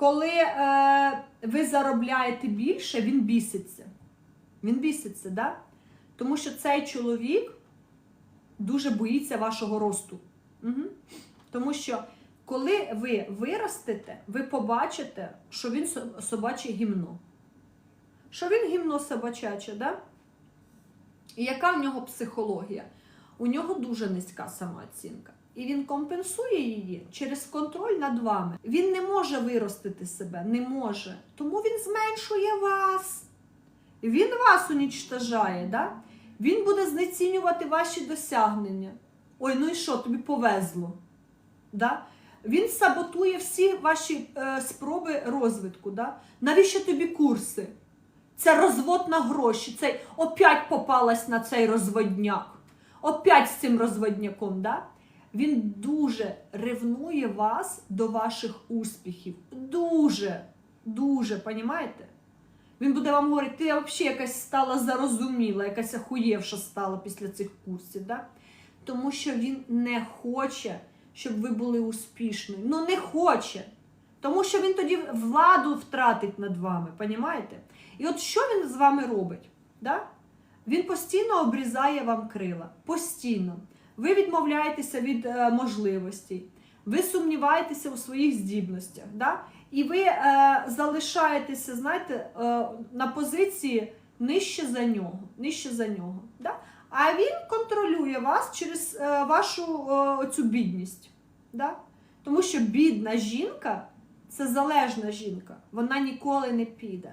коли е, ви заробляєте більше, він біситься. Він біситься, да? тому що цей чоловік дуже боїться вашого росту. Угу. Тому що коли ви виростете, ви побачите, що він собаче гімно. Що він гімно собачаче, да? І яка в нього психологія? У нього дуже низька самооцінка. І він компенсує її через контроль над вами. Він не може виростити себе, не може. Тому він зменшує вас. Він вас унічтажає, да? він буде знецінювати ваші досягнення. Ой, ну і що, тобі повезло. Да? Він саботує всі ваші е, спроби розвитку. Да? Навіщо тобі курси? Це розвод на гроші. Цей опять попалась на цей розводняк. Опять з цим розводняком. Да? Він дуже ревнує вас до ваших успіхів. Дуже, дуже, понімаєте? Він буде вам говорити, ти взагалі якась стала зарозуміла, якась ахуєвша стала після цих курсів. Да? Тому що він не хоче, щоб ви були успішними. Ну не хоче. Тому що він тоді владу втратить над вами, понімаєте? І от що він з вами робить? Да? Він постійно обрізає вам крила. Постійно. Ви відмовляєтеся від е, можливостей, ви сумніваєтеся у своїх здібностях. Да? І ви е, залишаєтеся, знаєте, е, на позиції нижче за нього. Нижче за нього. Да? А він контролює вас через е, вашу е, цю бідність. Да? Тому що бідна жінка це залежна жінка, вона ніколи не піде.